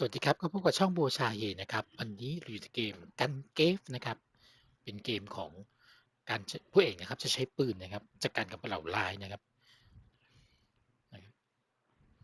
สวัสดีครับ ก็พบกับช่องโบชาเฮนะครับ วันนี้เราอยู่ในเกมกันเกฟนะครับ เป็นเกมของการผู้เอกนะครับ จะใช้ปืนนะครับจัดการกับเหล่าร้ายนะครับนะครับ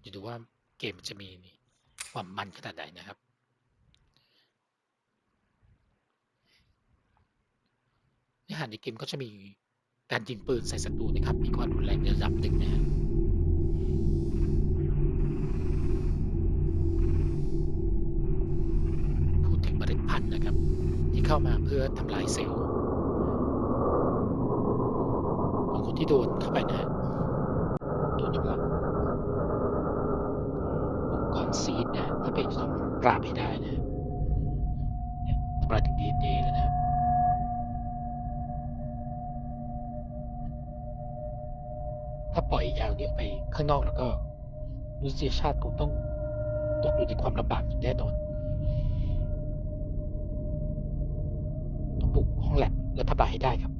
เดี๋ยวดูว่าเกมจะมีความมันขนาดไหนนะครับ เนื้อหาในเกมก็จะมีการยิงปืนใส่ศัตรูนะครับ มีความรุนแรงในระดับหนึ่งนะฮะพู เข้ามาเพื่อทำลายเซลล์ของคนที่โดนเข้าไปนะฮะโดนอยู่แล้วองค์กรซีดนะฮะที่เป็นต้องปราบให้ได้นะฮะเนี่ยทำลายถึงดีเอแล้วนะครับถ้าปล่อยยาวเนี้ยไปข้างนอกแล้วก็มนุษยชาติคงต้องตกอยู่ในความลำบากอย่างแน่นอน แลบและทำลายให้ได้ครับ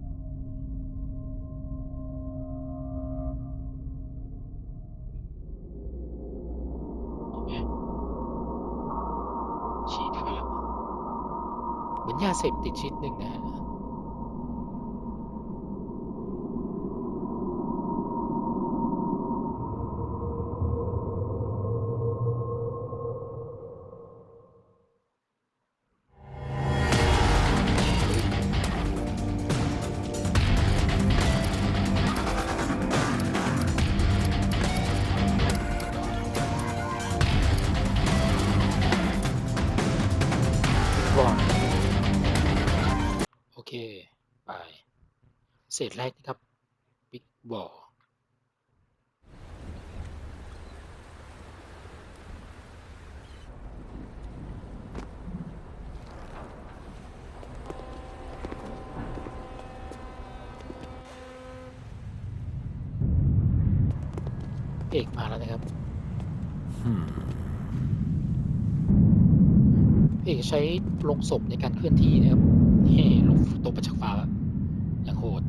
ฉีดเข้าไปแล้วเหมือนยาเสพติดชนิดหนึ่งนะ เค ไป เศษแรกนะครับบิ๊กบอเอกมาแล้วนะครับเอกใช้ลงศพในการเคลื่อนที่นะครับ นี่ลูกตบประชักฟ้าอย่างโหด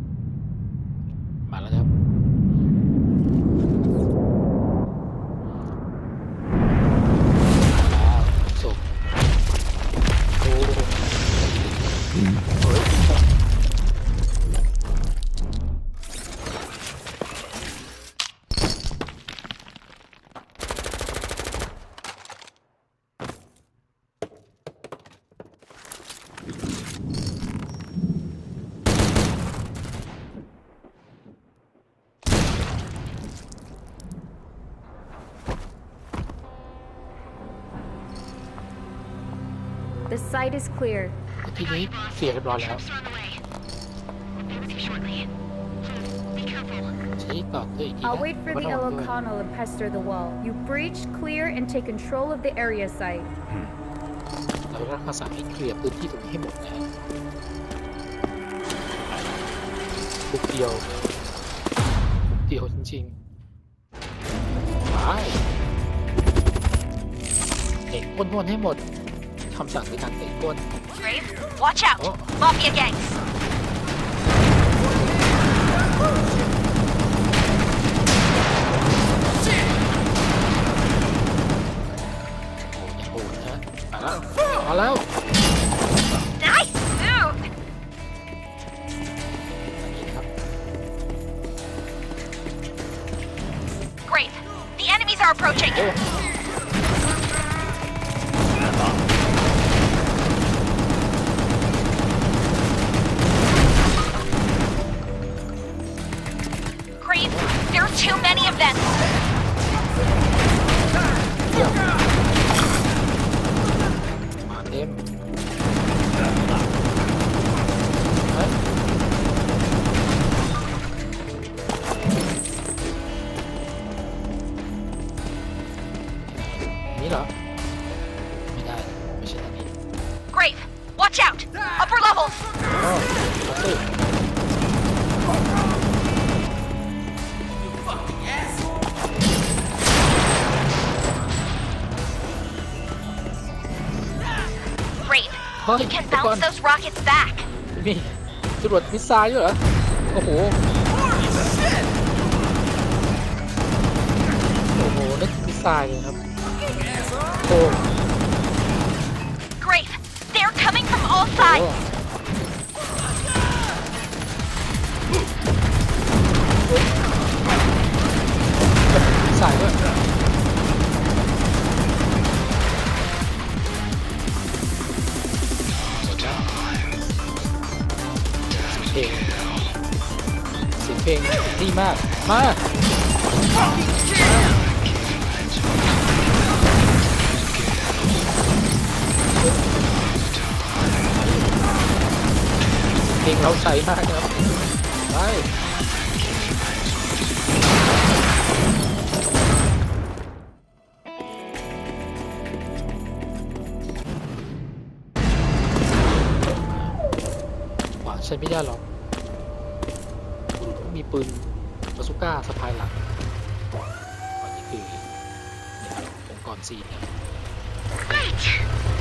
The site is clear. ทีนี้เคลียร์เรียบร้อยแล้ว Troops are on the way. We'll be with you shortly. Be careful. ใช้ต่อเพื่ออีกทีนะ I'll wait for the ระวังด้วย Elokano and pester the wall. You breach, clear, and take control of the area site. เราต้องภาษาให้เคลียร์พื้นที่ตรงนี้ให้หมดนะฮะบุกเดียวบุกเดียวจริงๆไปเตะก้นวนให้หมด คำสั่งในการเตะก้น Grave, watch out! Oh. Mafia gangs. Too many of them. You can bounce those rockets back. มีจรวดมิสไซล์ด้วยเหรอ โอ้โห โอ้โหนั่นคือมิสไซล์เลยครับโอ้ Great. They're coming from all sides. มาเพลงเราใช้มากครับไปขวาใช้ไม่ได้หรอก มีปืน ก้าสะพายหลังอันนี้คือเนี่ยครับองค์กรซีนครับ Great.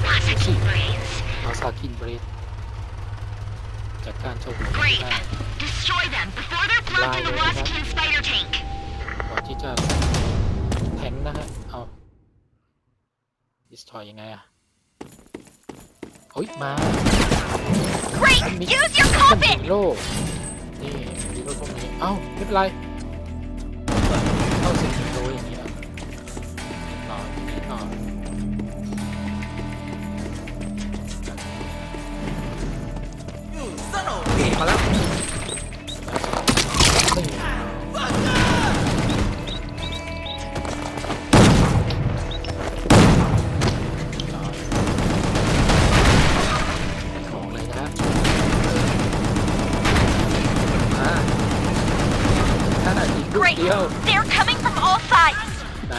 Lots of key brains. อาซากินเบรดจากการโชว์หัว Great. ได้ Destroy them before they're plugged in the Liar, Waskian spider tank. ก่อนที่จะแทงนะฮะ เอาดิสทอยยังไงอะโอ้ย มา Great. Me- Use your มัน coffin. มีโล่นี่มีโล่ตรงนี้เอ้าไม่เป็นไร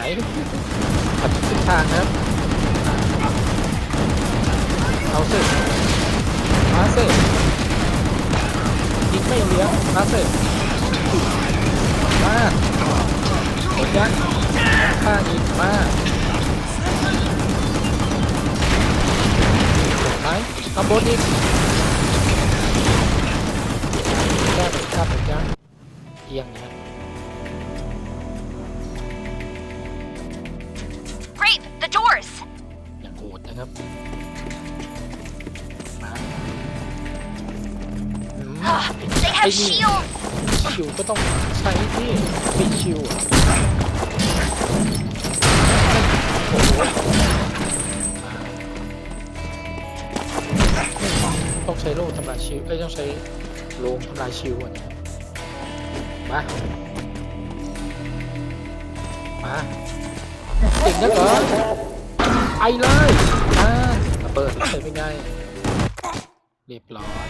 ไหนขัดทิศทางครับ เอาสิมาสิยิงไม่เลี้ยวมาสิมาหมดยังข้าอีกมาไหมตำบลอีกแก้ไปข้ามหมดยังเอียงนะ นะครับมาอืม Ah, they ไอ้ have นี่ shields. ชิวก็ต้องใช้ที่เป็นชิวอะโอ้โหมาต้องใช้โล่ทำลายชิวเอ้ยต้องใช้โลงทำลายชิวอะนะมามาเก่งนักเหรอไอเลย อ่าระเบิดใส่ไม่ได้เรียบร้อย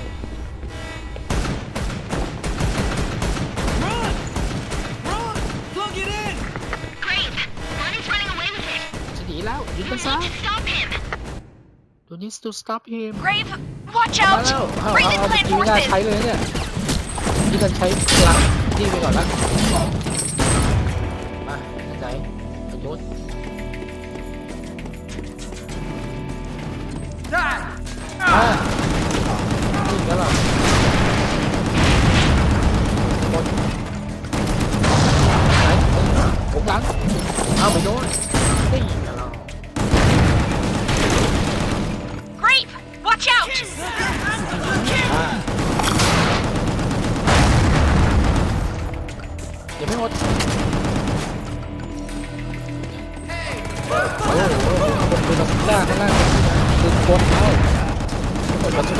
Great. Bonnie's running away with it. จะหนีแล้วยิง You มัน need ซะ to stop him. You need to stop him Grave, watch มาแล้ว out. เอา Bring เอา in เอา clan ทีไม่น่า forces. ใช้เลยเนี่ยนี่กันใช้พลังนี่ไปก่อนละมาไหนไปโน้นมานี่แล้วเหรอหมด ไหนผมหลังเอาไปโน้นนี่แล้วเหรอ Grave, watch out.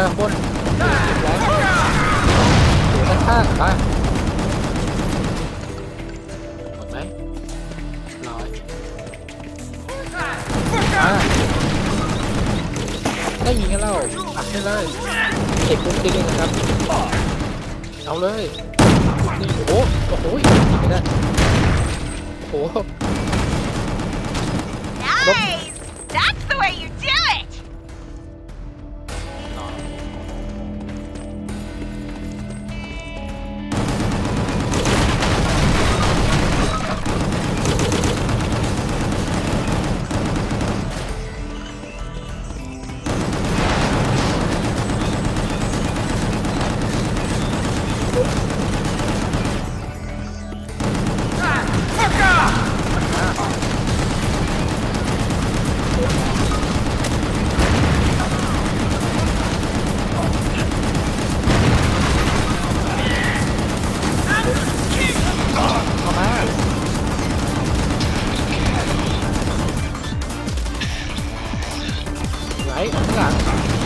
ข้างบนอยู่ด้านข้างมาหมดไหมร้อยมาได้ยิงกันแล้วอัดให้เลยเก็บปุ๊บดิ้งเลยนะครับ เอาเลยนี่โอ้โหโอ้โหยิงไม่ได้โอ้โห Nice. That's the way you หอ้งหลัง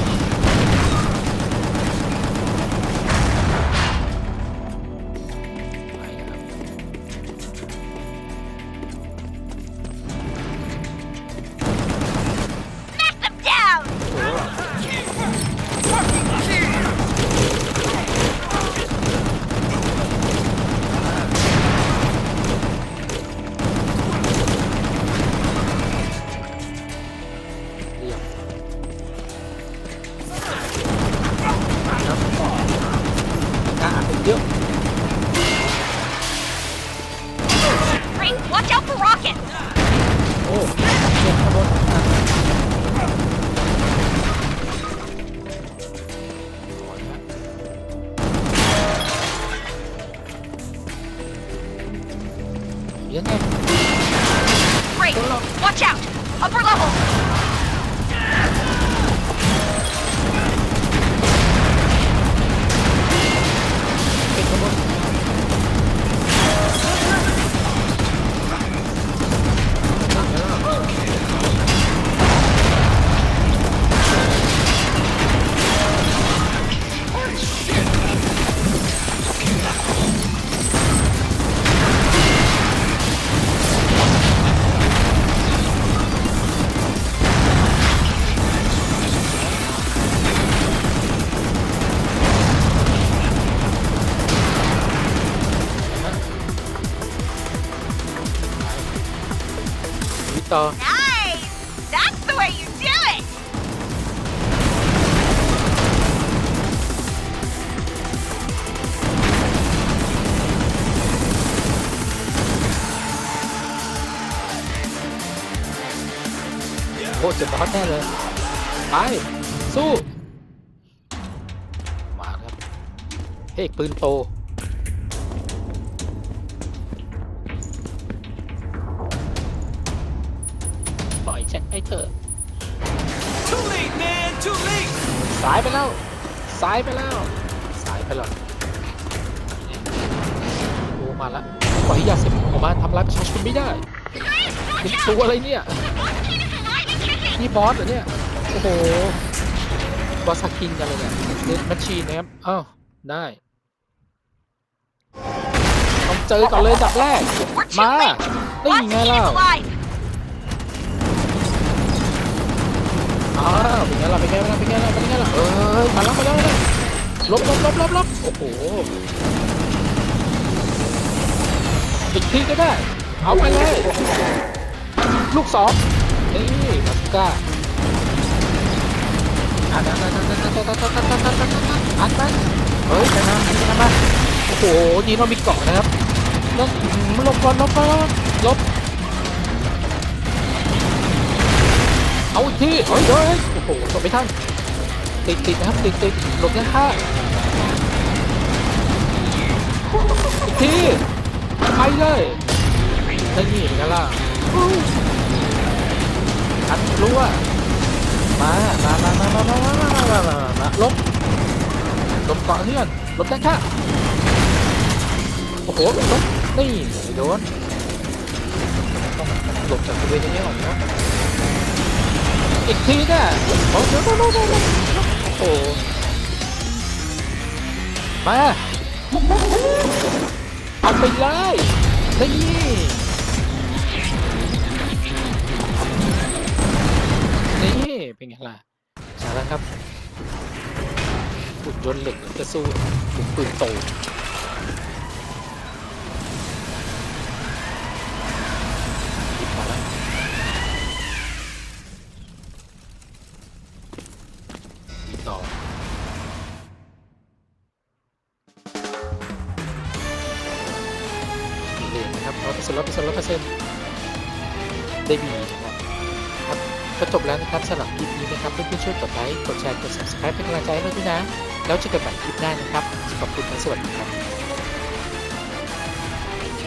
Great! Watch out! Upper level! เจ็บบอสแน่เลยไปสู้ มาครับเฮ้ยปืนโตปล่อยฉันไปเถอะ Too late, man! Too late! สายไปแล้วสายไปแล้วสายไปแล้วโอ้มาละปล่อยให้ยาเสพติดออกมาทำร้ายประชาชนไม่ได้เป็นตัวอะไรเนี่ย นี่บอสเหรอเนี่ย โอ้โห บอสสกินกันเลยเนี่ยเดนมัชชีนนะครับอ้าวได้ ต้องเจอก่อนเลยดับแรก มา late! นี่ Watch ไงเล่าอ้าวเป็นไงล่ะเป็นไงล่ะเป็นไงล่ะเป็นไงล่ะเอ้ยมาแล้วมาแล้วมาแล้วลบลบลบลบลบโอ้โหอีกทีก็ได้ เอาไปเลย ลูกสอง นี่บัสก้าอันนั้นอันนั้นอันนั้นอันนั้นอันนั้นอันนั้นอันนั้นอันนั้นเฮ้ยชนะชนะมาโอ้โหนี่เรามีเกาะนะครับนั่นลบก่อนลบก่อนลบเอาอีกทีเฮ้ยเฮ้ยโอ้โหหลบไม่ทันติดติดนะครับติดติดหลบยังค่าอีกทีไปเลยนั่นนี่เป็นล่ะัดรู้ว่ามามา มา มา มา มา มา มา มา มา มาลบลบเกาะเพื่อนลบยังค่าโอ้โหลบนี่ไม่โดนต้องหลบจากบริเวณนี้ออกนะอีกทีเนี่ยโอ้โหโอ้โหโอ้โหมาเอาไปเลยนี่ เป็นไงล่ะใช่แล้วครับหุ่นยนต์เหล็กจะสู้ถุงปืนโตต่อดีเลยนะครับร้อยเปอร์เซ็นต์ร้อยเปอร์เซ็นต์ร้อยเปอร์เซ็นต์ได้ดี จบแล้วนะครับสำหรับคลิปนี้นะครับเพื่อนๆช่วยกดไลค์กดแชร์กด subscribe เป็นกำลังใจให้เราด้วยนะ แล้วเจอกันใหม่คลิปหน้านะครับขอบคุณและสวัสดีครับ